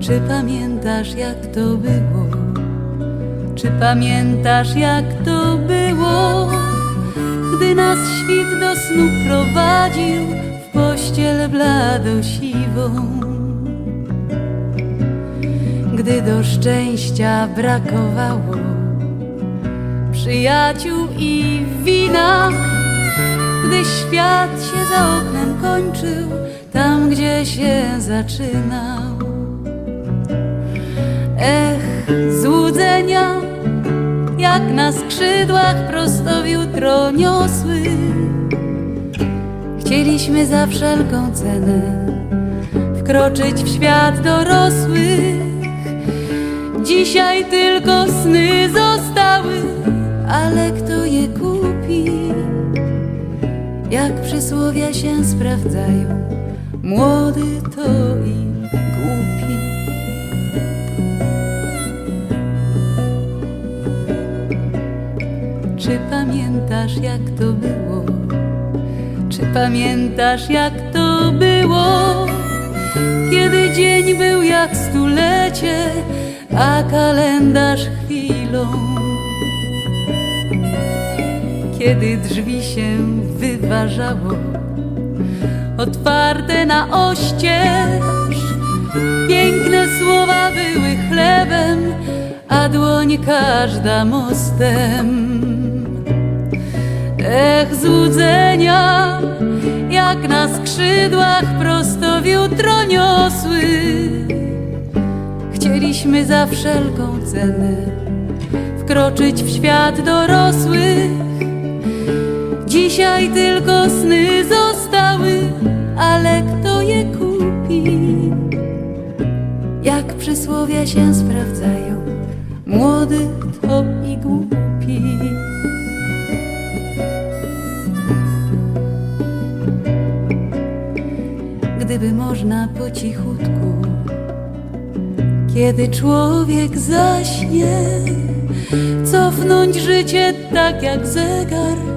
Czy pamiętasz jak to było? Czy pamiętasz jak to było? Gdy nas świt do snu prowadził w pościel blado siwą. Gdy do szczęścia brakowało przyjaciół i wina, gdy świat się za oknem kończył, tam gdzie się zaczynał. Ech, złudzenia, jak na skrzydłach prosto w jutro niosły. Chcieliśmy za wszelką cenę wkroczyć w świat dorosły. Dzisiaj tylko sny Jak przysłowia się sprawdzają, młody to i głupi. Czy pamiętasz jak to było? Czy pamiętasz jak to było? Kiedy dzień był jak stulecie, a kalendarz chwilą. Kiedy drzwi się wyważało, otwarte na oścież, piękne słowa były chlebem, a dłoń każda mostem. Ech, złudzenia, jak na skrzydłach prosto w jutro niosły. Chcieliśmy za wszelką cenę wkroczyć w świat dorosły. Dzisiaj tylko sny zostały, ale kto je kupi? Jak przysłowia się sprawdzają, młody to i głupi. Gdyby można po cichutku, kiedy człowiek zaśnie, cofnąć życie tak jak zegar,